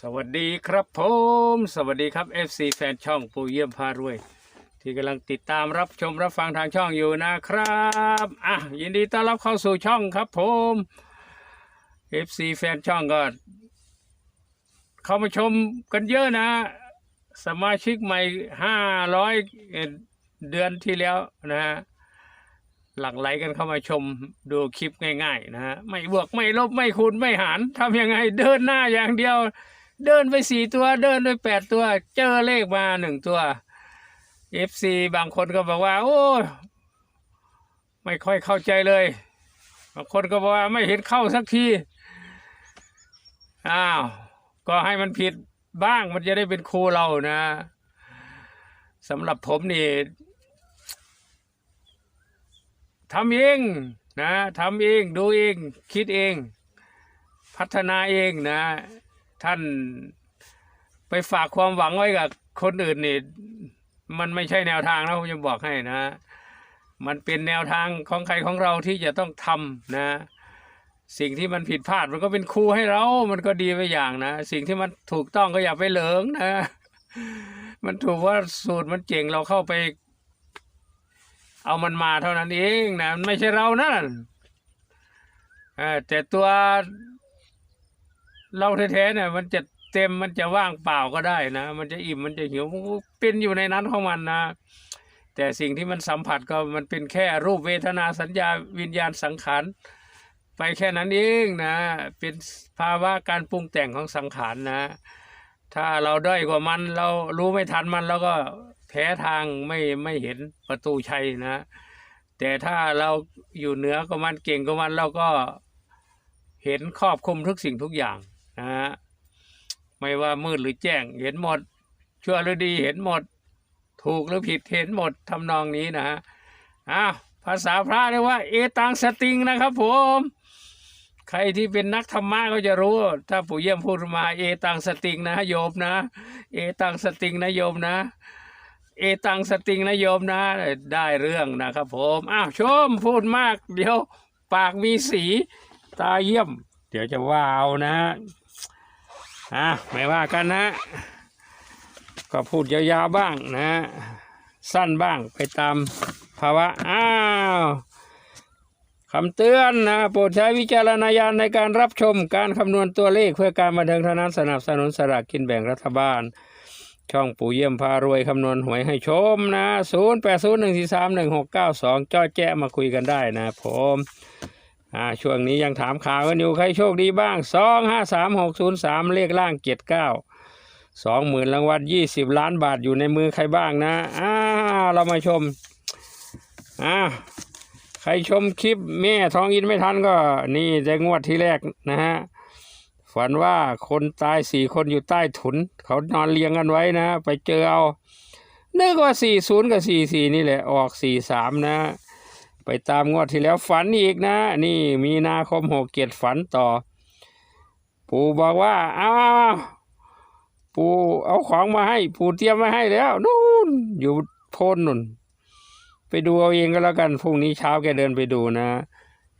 สวัสดีครับผม สวัสดีครับ FC แฟนช่องปูเยี่ยมพารวย ที่กำลังติดตามรับชมรับฟังทางช่องอยู่นะครับอะยินดีต้อนรับเข้าสู่ช่องครับผม FC แฟนช่องก็เข้ามาชมกันเยอะนะ สมาชิกใหม่ห้าร้อยเดือนที่แล้วนะฮะหลั่งไหลกันเข้ามาชมดูคลิปง่าย ๆ นะฮะไม่บวกไม่ลบไม่คูณไม่หารทำยังไงเดินหน้าอย่างเดียว เดินไปสี่ตัว เดินไปแปดตัว เจอเลขมาหนึ่งตัว FC บางคนก็บอกว่า โอ้ไม่ค่อยเข้าใจเลย บางคนก็บอกว่าไม่เห็นเข้าสักทีอ้าวก็ให้มันผิดบ้างมันจะได้เป็นครูเรานะสำหรับผมนี่ทำเองนะทำเองดูเอง คิดเอง พัฒนาเองนะ ท่านไปฝากความหวังไว้กับคนอื่นนี่มันไม่ใช่แนวทางนะผมจะบอกให้นะ มันเป็นแนวทางของใครของเราที่จะต้องทำนะ สิ่งที่มันผิดพลาดมันก็เป็นครูให้เรา มันก็ดีไปอย่างนะ สิ่งที่มันถูกต้องก็อย่าไปเหลิงนะ มันถูกว่าสูตรมันเจ๋งเราเข้าไป เอามันมาเท่านั้นเองนะ มันไม่ใช่เรานะเออแต่ตัว เราแท้ๆเนี่ย มันจะเต็มมันจะว่างเปล่าก็ได้นะ มันจะอิ่มมันจะหิวเป็นอยู่ในนั้นของมันนะ แต่สิ่งที่มันสัมผัสก็มันเป็นแค่รูปเวทนาสัญญาวิญญาณสังขารไปแค่นั้นเองนะ เป็นภาวะการปรุงแต่งของสังขารนะ ถ้าเราด้อยกว่ามันเรารู้ไม่ทันมันเราก็แพ้ทางไม่ไม่เห็นประตูชัยนะ แต่ถ้าเราอยู่เหนือกว่ามันเก่งกว่ามันเราก็เห็นครอบคลุมทุกสิ่งทุกอย่าง นะฮะไม่ว่ามืดหรือแจ้งเห็นหมด ชั่วหรือดีเห็นหมด ถูกหรือผิดเห็นหมดทำนองนี้นะฮะอ้าวภาษาพระเรียกว่า เอตังสติงนะครับผม ใครที่เป็นนักธรรมะก็จะรู้ ถ้าปู่เยี่ยมพูดมาเอตังสติงนะโยมนะ เอตังสติงนะโยมนะ เอตังสติงนะโยมนะ ได้เรื่องนะครับผม อ้าวชมพูดมาก เดี๋ยวปากมีสีตาเยี่ยม เดี๋ยวจะว่าเอานะอะไม่ว่ากันนะ ก็พูดยาวๆบ้างนะ สั้นบ้างไปตามภาวะ อ้าวคำเตือนนะโปรดใช้วิจารณญาณในการรับชมการคำนวณตัวเลขเพื่อการบันเทิงเท่านั้นสนับสนุนสลากกินแบ่งรัฐบาล ช่องปู่เยี่ยมพารวยคำนวณหวยให้ชมนะ 0 8 0 1 4 3 1 6 9 2 จ้อแจ้มาคุยกันได้นะผม อ่าช่วงนี้ยังถามข่าวกันอยู่ใครโชคดีบ้าง2 5 3 6 0 3เลขล่างเกียรติเก้าสองหมื่นรางวัลยี่สิบล้านบาทอยู่ในมือใครบ้างนะอ้าวเรามาชมอ้าวใครชมคลิปแม่ทองอินไม่ทันก็นี่จะงวดที่แรกนะฮะฝันว่าคนตายสี่คนอยู่ใต้ถุน เขานอนเรียงกันไว้นะ ไปเจอเอานึกว่าสี่ศูนย์กับสี่สี่นี่แหละออกสี่สามนะ ไปตามงวดที่แล้วฝันอีกนะ นี่มีนาคมหกเกียรติฝันต่อ ปู่บอกว่าเอาเอาเอาปู่เอาของมาให้ ปู่เตรียมมาให้แล้วนู่นอยู่โพนนุ่น ไปดูเอาเองก็แล้วกันพรุ่งนี้เช้าแกเดินไปดูนะ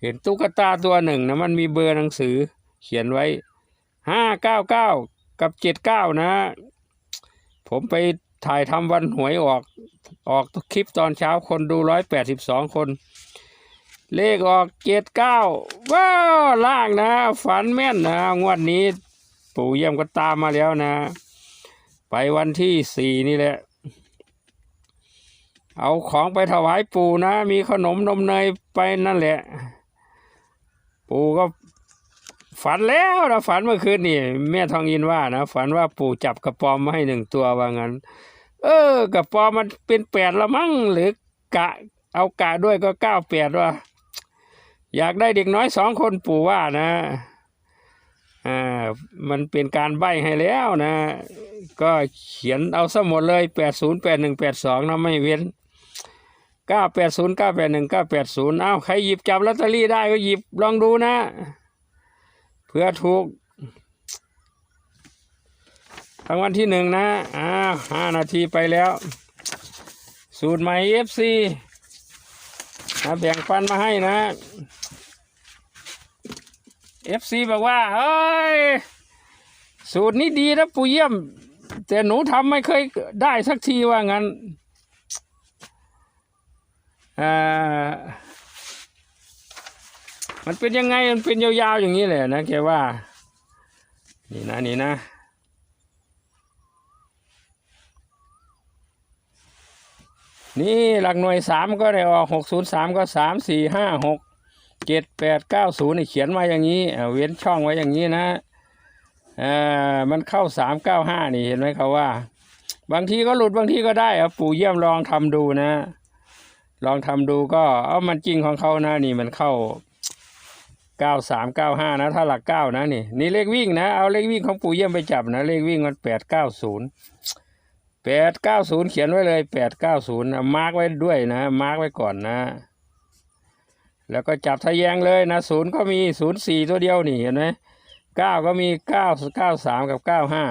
เห็นตุ๊กตาตัวหนึ่งนะมันมีเบอร์หนังสือ เขียนไว้ห้าเก้าเก้ากับเจ็ดเก้านะ ผมไปถ่ายทำวันหวยออก ออกคลิปตอนเช้าคนดูร้อยแปดสิบสองคน เลขออกเจ็ดเก้าว้าวล่างนะฝันแม่นนะงวดนี้ ปู่เยี่ยมก็ตามมาแล้วนะ ไปวันที่สี่นี่แหละ เอาของไปถวายปู่นะ มีขนมนมเนยไปนั่นแหละ ปู่ก็ฝันแล้วนะฝันเมื่อคืนนี่แม่ทองยินว่านะฝันว่าปู่จับกระปอมมาให้หนึ่งตัวว่างั้น เออกระปอมมันเป็นแปดละมั้งหรือกะเอากะด้วยก็เก้าแปดว่า อยากได้เด็กน้อยสองคนปู่ว่านะอ่ามันเป็นการใบให้แล้วนะ ก็เขียนเอาสมดเลยแปดศูนย์แปดหนึ่งแปดสองนะไม่เว้นเก้าแปดศูนย์เก้าแปดหนึ่งเก้าแปดศูนย์เอาใครหยิบจับลอตเตอรี่ได้ก็หยิบลองดูนะเพื่อถูกรางวัลที่หนึ่งนะอ่าห้านาทีไปแล้ว สูตรใหม่เอฟซีนะแบ่งปันมาให้นะ เอฟซีบอกว่าเฮ้ยสูตรนี้ดีนะปู่เยี่ยม แต่หนูทำไม่เคยได้สักทีว่างั้นอ่ามันเป็นยังไงมันเป็นยาวๆอย่างนี้เลยนะแกว่า นี่นะนี่นะนี่หลักหน่วยสามก็ได้ออกหกศูนย์สามก็สามสี่ห้าหก เจ็ดแปดเก้าศูนย์เขียนมาอย่างนี้เว้นช่องไว้อย่างนี้นะอ่ามันเข้าสามเก้าห้านี่เห็นไหมเขาว่า บางทีก็หลุดบางทีก็ได้อาปู่เยี่ยมลองทำดูนะ ลองทำดูก็เอามันจริงของเขานะนี่มันเข้าเก้าสามเก้าห้านะ ถ้าหลักเก้านะนี่ นี่เลขวิ่งนะเอาเลขวิ่งของปู่เยี่ยมไปจับนะเลขวิ่งมันแปดเก้าศูนย์แปดเก้าศูนย์เขียนไว้เลยแปดเก้าศูนย์มาร์กไว้ด้วยนะ มาร์กไว้ก่อนนะ แล้วก็จับทะแยงเลยนะศูนย์ก็มีศูนย์สี่ตัวเดียวนี่เห็นไหมเก้าก็มีเก้าเก้าสามกับเก้าห้า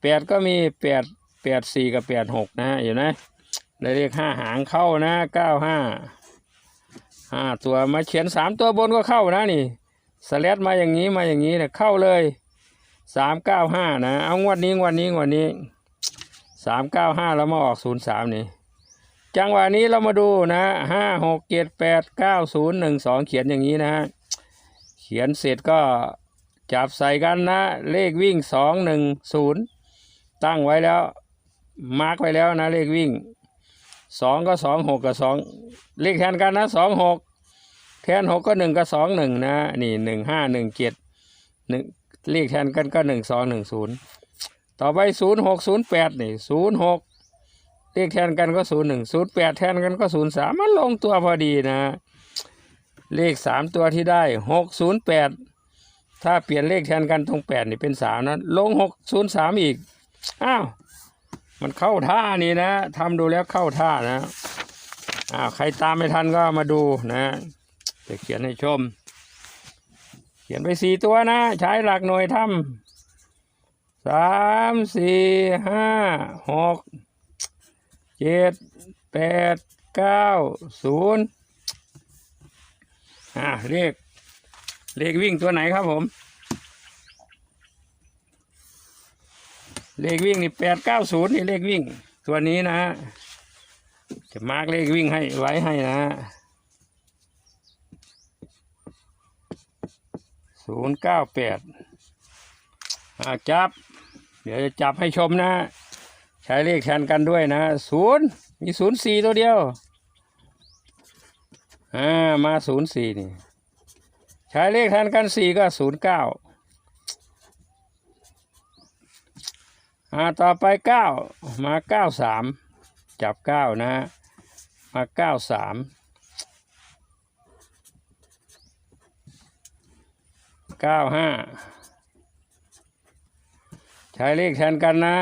แปดก็มีแปดแปดสี่กับแปดหกนะเห็นไหมได้เลขห้าหางเข้านะเก้าห้าห้าตัวมาเขียนสามตัวบนก็เข้านะนี่สแลดมาอย่างนี้มาอย่างนี้เนี่ยเข้าเลยสามเก้าห้านะ เอางวดนี้งวดนี้งวดนี้สามเก้าห้าแล้วมาออกศูนย์สามนี่ จังหวะนี้เรามาดูนะห้าหกเจ็ดแปดเก้าศูนย์หนึ่งสองเขียนอย่างนี้นะฮะเขียนเสร็จก็จับใส่กันนะ เลขวิ่งสองหนึ่งศูนย์ตั้งไว้แล้ว มาร์กไว้แล้วนะ เลขวิ่งสองก็สองหกกับสองเลขแทนกันนะสองหกแทนหกก็หนึ่งก็สองหนึ่งนะ นี่หนึ่งห้าหนึ่งเจ็ดหนึ่งเลขแทนกันก็หนึ่งสองหนึ่งศูนย์ต่อไปศูนย์หกศูนย์แปดนี่ศูนย์หก เลขแทนกันก็ศูนย์หนึ่งศูนย์แปดแทนกันก็ศูนย์สามมันลงตัวพอดีนะ เลขสามตัวที่ได้หกศูนย์แปดถ้าเปลี่ยนเลขแทนกันตรงแปดนี่เป็นสามนะลงหกศูนย์สามอีกอ้าวมันเข้าท่านี่นะทำดูแล้วเข้าท่านะอ้าวใครตามไม่ทันก็มาดูนะจะเขียนให้ชม เขียนไปสี่ตัวนะ ใช้หลักหน่วยทำสามสี่ห้าหก เจ็ดแปดเก้าศูนย์อ่าเลขเลขวิ่งตัวไหนครับผม เลขวิ่งนี่แปดเก้าศูนย์นี่เลขวิ่ง ตัวนี้นะ จะมาร์กเลขวิ่งให้ไว้ให้นะศูนย์เก้าแปดอ่าจับ เดี๋ยวจะจับให้ชมนะ ช้เลขแทนกันด้วยนะศูนย์มีศูนย์สี่ตัวเดียวอ่ามาศูนย์สี่นี่ ใช้เลขแทนกันสี่ก็ศูนย์เก้าอ่าต่อไปเก้ามาเก้าสามจับเก้านะมาเก้าสามเก้าห้าใช้เลขแทนกันนะ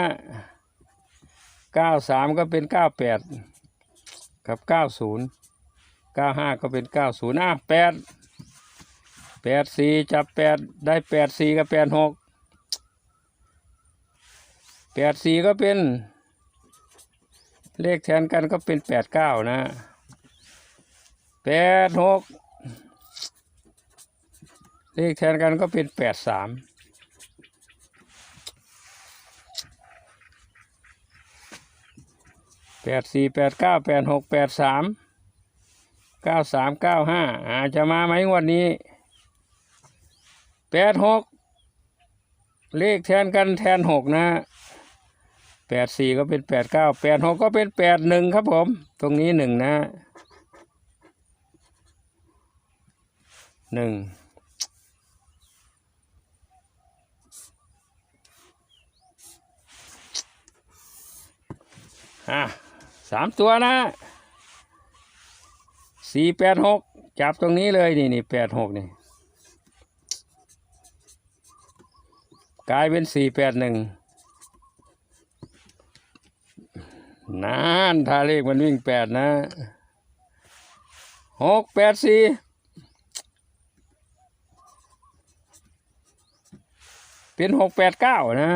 เก้าสามก็เป็นเก้าแปดกับเก้าศูนย์เก้าห้าก็เป็นเก้าศูนย์อะแปดแปดสี่จับแปดได้แปดสี่กับแปดหกแปดสี่ก็เป็น เลขแทนกันก็เป็นแปดเก้านะแปดหกเลขแทนกันก็เป็นแปดสาม แปดสี่แปดเก้าแปดหกแปดสามเก้าสามเก้าห้าอาจจะมาไหมงวดนี้แปดหกเลขแทนกันแทนหกนะแปดสี่ก็เป็นแปดเก้าแปดหกก็เป็นแปดหนึ่งครับผม ตรงนี้หนึ่งนะหนึ่งอะ สามตัวนะสี่แปดหกจับตรงนี้เลยนี่นี่แปดหกนี่กลายเป็นสี่แปดหนึ่งนานถ้าเลขมันวิ่งแปดนะหกแปดสี่เป็นหกแปดเก้านะ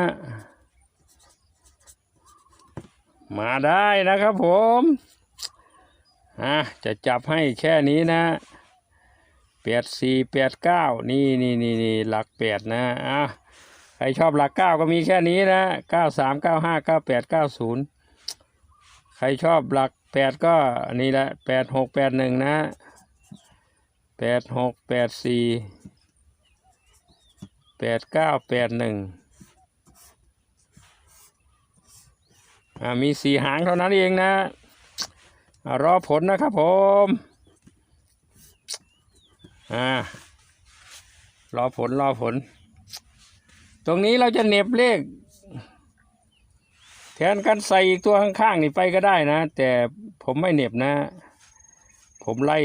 มาได้นะครับผมอะจะจับให้แค่นี้นะแปดสี่แปดเก้านี่นี่นี่นี่หลักแปดนะอะรชอบหลักเก้าก็มีแค่นี้นะเก้าสามเก้าห้าเก้าแปดเก้าศูนย์ใครชอบหลักแปดก็นนี้แหละแปดหกแปดหนึ่งนะแปดหกแปดสี่แปดเก้าแปดหนึ่งอ่า มีสี่หางเท่านั้นเองนะ รอผลนะครับผมอ่ารอผลรอผล ตรงนี้เราจะเน็บเลข แทนกันใส่อีกตัวข้างๆนี่ไปก็ได้นะ แต่ผมไม่เน็บนะ ผมไล่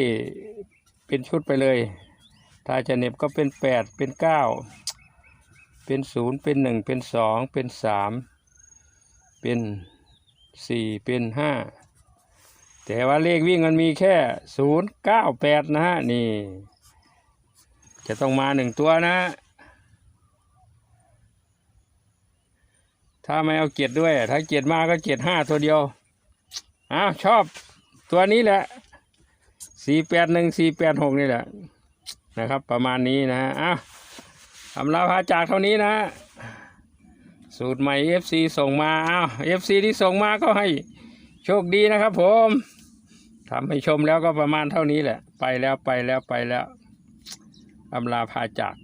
เป็นชุดไปเลย ถ้าจะเน็บก็เป็นแปดเป็นเก้าเป็นศูนย์เป็นหนึ่งเป็นสองเป็นสามเป็น สี่เป็นห้าแต่ว่าเลขวิ่งมันมีแค่ศูนย์เก้าแปดนะฮะ นี่ จะต้องมาหนึ่งตัวนะ ถ้าไม่เอาเกียรด้วย ถ้าเกียรมาก็เกียรห้าตัวเดียวอ้าวชอบตัวนี้แหละสี่แปดหนึ่งสี่แปดหกนี่แหละนะครับ ประมาณนี้นะฮะอ้าวทำลาพาจากเท่านี้นะ สูตรใหม่ FC ส่งมาอ้าว FC ที่ส่งมาก็ให้โชคดีนะครับผมทำให้ชมแล้วก็ประมาณเท่านี้แหละ ไปแล้วไปแล้วไปแล้วอำลาพาจาก